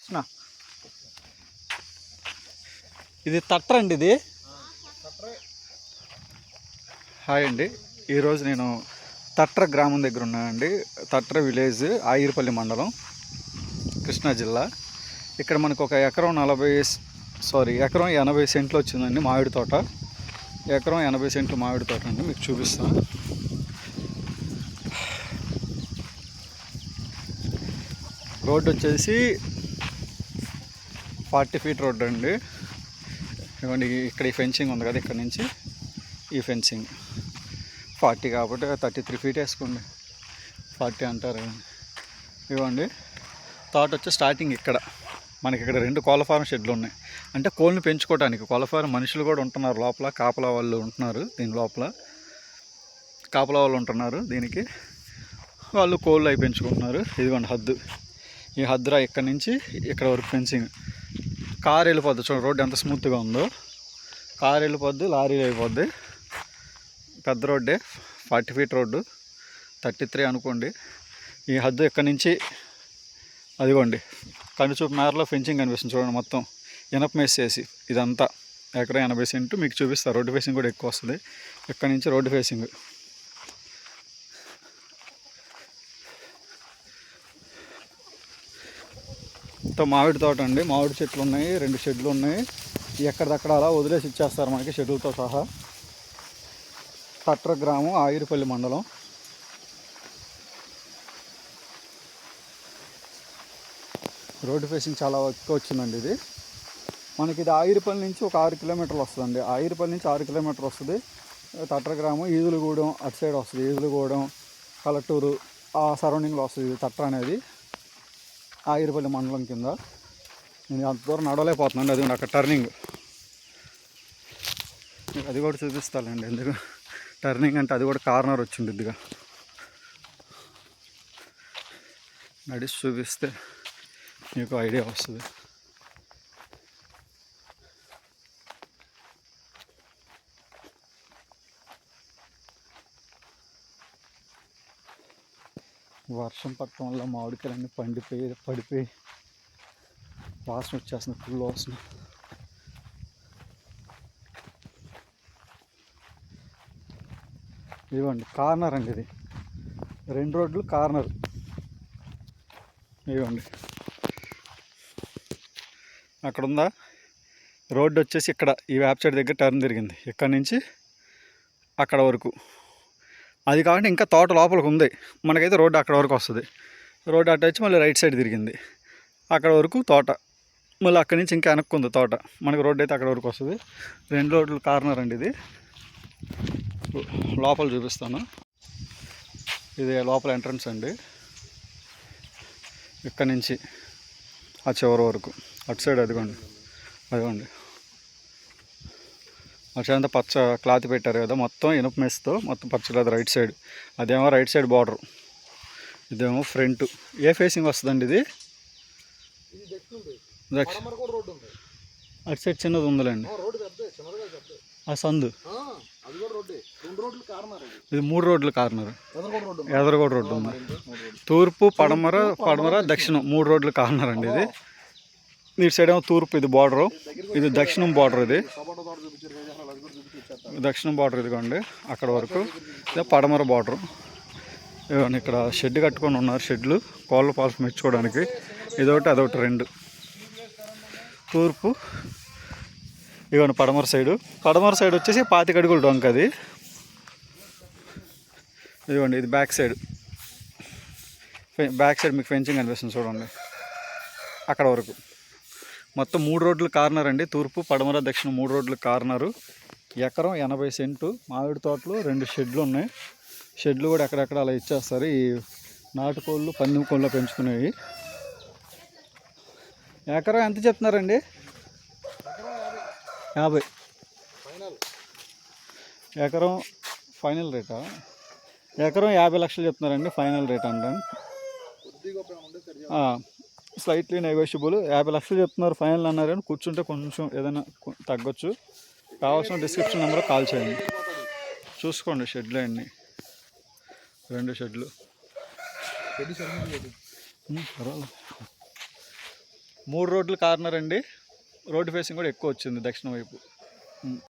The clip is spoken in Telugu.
కృష్ణ. ఇది తట్ర అండి ఇది? హాయ్ అండి. ఈరోజు నేను తట్ర గ్రామం దగ్గర ఉన్నానండి. తట్ర విలేజ్ ఆయిర్పల్లి మండలం కృష్ణా జిల్లా. ఇక్కడ మనకు ఒక ఎకరం నలభై సారీ ఎకరం ఎనభై సెంట్లు వచ్చిందండి మామిడి తోట. ఎకరం ఎనభై సెంట్లు మామిడి తోట అండి మీకు చూపిస్తాను రోడ్డు వచ్చేసి ఫార్టీ ఫీట్ రోడ్డు అండి. ఇవ్వండి ఇక్కడ ఈ ఫెన్సింగ్ ఉంది కదా ఇక్కడ నుంచి ఈ ఫెన్సింగ్. ఫార్టీ కాబట్టి థర్టీ త్రీ ఫీట్ వేసుకోండి. ఫార్టీ అంటారు. ఇవ్వండి థాట్ వచ్చి స్టార్టింగ్ ఇక్కడ. మనకి ఇక్కడ రెండు కోళ్ళ ఫారం షెడ్లు ఉన్నాయి. అంటే కోళ్ళని పెంచుకోవడానికి కోళ్ళ ఫారం మనుషులు కూడా ఉంటున్నారు లోపల కాపలా వాళ్ళు ఉంటున్నారు దీని లోపల. కాపలా వాళ్ళు ఉంటున్నారు దీనికి. వాళ్ళు కోళ్ళు అవి పెంచుకుంటున్నారు. ఇదిగోండి హద్దు. ఈ హద్దురా ఇక్కడ నుంచి ఇక్కడ వరకు ఫెన్సింగ్. కార్ వెళ్ళిపోద్ది చూడండి రోడ్డు ఎంత స్మూత్గా ఉందో. కార్ వెళ్ళిపోద్ది లారీలు అయిపోద్ది. పెద్ద రోడ్డే forty feet road thirty three అనుకోండి. ఈ హద్దు ఇక్కడ నుంచి? అదిగోండి కనుచూపు మేరలో ఫెన్సింగ్ కనిపిస్తుంది చూడండి మొత్తం. ఎనప మేస్ చేసి ఇదంతా. ఎకరం ఎనభై సెంటు మీకు చూపిస్తారు రోడ్డు ఫేసింగ్ కూడా ఎక్కువ వస్తుంది. ఇక్కడ నుంచి? Road facing. మామిడి తోట అండి. మామిడి చెట్లు ఉన్నాయి రెండు షెడ్లు ఉన్నాయి. ఎక్కడిదక్కడ అలా వదిలేసి ఇచ్చేస్తారు మనకి షెడ్లతో సహా. తట్ర గ్రామం ఆగిరిపల్లి మండలం. రోడ్డు ఫేసింగ్ చాలా ఎక్కువ వచ్చిందండి ఇది. మనకి ఇది ఆగిరిపల్లి నుంచి ఒక ఆరు కిలోమీటర్లు వస్తుందండి. ఆగిరిపల్లి నుంచి ఆరు కిలోమీటర్లు వస్తుంది. తట్ర గ్రామం ఈదులగూడెం అటు సైడ్ వస్తుంది. ఈదులగూడెం కలెక్టూరు ఆ సరౌండింగ్లో వస్తుంది ఇది తట్ర అనేది. ఆగిరిపల్లి మండలం కింద. నేను అంత దూరం నడవలేకపోతున్నాను అది అక్కడ టర్నింగ్ అది కూడా చూపిస్తానండి ఎందుకు? టర్నింగ్ అంటే అది కూడా కార్నర్ వచ్చిండిద్దిగా. నడిచి చూపిస్తే మీకు ఐడియా వస్తుంది. వర్షం పడటం వల్ల మామిడికాయలన్నీ పండిపోయి పడిపోయి వాసన వచ్చేస్తుంది ఫుల్ వాసన. ఇవ్వండి కార్నర్ అండి ఇది. రెండు రోడ్లు కార్నర్. ఇవ్వండి అక్కడ ఉందా రోడ్డు వచ్చేసి ఇక్కడ ఈ వెబ్సైట్ దగ్గర టర్న్ తిరిగింది. ఇక్కడ నుంచి అక్కడ వరకు. అది కాబట్టి ఇంకా తోట లోపలికి ఉంది. మనకైతే రోడ్డు అక్కడ వరకు వస్తుంది. రోడ్డు అటు వచ్చి మళ్ళీ రైట్ సైడ్ తిరిగింది. అక్కడ వరకు తోట. మళ్ళీ అక్కడి నుంచి ఇంకా వెనక్కుంది తోట. మనకు రోడ్డు అయితే అక్కడ వరకు వస్తుంది. రెండు రోడ్లు కార్నర్ అండి ఇది. లోపల చూపిస్తాను. ఇది లోపల ఎంట్రన్స్ అండి. ఇక్కడ నుంచి ఆ చివరి వరకు. అటు సైడ్ అదిగోండి. అదిగోండి. అంతా పచ్చ క్లాత్ పెట్టారు కదా మొత్తం ఇనుప మెస్తో మొత్తం పచ్చ క్లాత్ రైట్ సైడ్. అదేమో రైట్ సైడ్ బార్డర్. ఇదేమో ఫ్రంట్. ఏ ఫేసింగ్ వస్తుందండి ఇది? అటు సైడ్ చిన్నది ఉందిలేండి. ఆ సందు. ఇది. మూడు రోడ్లు కార్నర్. ఎదరగోడ రోడ్డు ఉంది. తూర్పు పడమర పడమర దక్షిణం. మూడు రోడ్లు కార్నర్ అండి ఇది. ఇటు సైడ్ ఏమో తూర్పు ఇది బార్డరు. ఇది దక్షిణం బార్డర్ ఇది. దక్షిణం బార్డర్ ఇదిగోండి అక్కడ వరకు. ఇదే పడమర బార్డర్. ఇదిగోండి ఇక్కడ షెడ్ కట్టుకొని ఉన్నారు షెడ్లు కోళ్ళ పాలు మెచ్చుకోవడానికి. ఇదొకటి అదొకటి రెండు. తూర్పు ఇదిగోండి పడమర సైడు. పడమర సైడ్ వచ్చేసి పాతిక అడుగులు డొంక అది. ఇదిగోండి ఇది బ్యాక్ సైడ్. బ్యాక్ సైడ్ మీకు ఫెన్సింగ్ కనిపిస్తుంది చూడండి అక్కడ వరకు. మొత్తం మూడు రోడ్లు కార్నర్ అండి. తూర్పు పడమర దక్షిణ మూడు రోడ్లు కార్నరు. ఎకరం ఎనభై సెంటు మామిడి తోటలు రెండు షెడ్లు ఉన్నాయి. షెడ్లు కూడా ఎక్కడెక్కడ అలా ఇచ్చేస్తారు. ఈ నాటుకోళ్ళు పందెం కోళ్ళు పెంచుకునేవి. ఎకరం ఎంత చెప్తున్నారండి? యాభై. ఎకరం ఫైనల్ రేటా? ఎకరం యాభై లక్షలు చెప్తున్నారండి ఫైనల్ రేట్ అంటే స్లైట్లీ నెగోషియబుల్. యాభై లక్షలు చెప్తున్నారు ఫైనల్ అన్నారు కూర్చుంటే కొంచెం ఏదైనా తగ్గొచ్చు. కావాల్సిన డిస్క్రిప్షన్ నెంబర్ కాల్ చేయండి. చూసుకోండి షెడ్లు అన్నీ రెండు షెడ్లు మూడు రోడ్లు కార్నర్ అండి. రోడ్డు ఫేసింగ్ కూడా ఎక్కువ వచ్చింది దక్షిణం వైపు.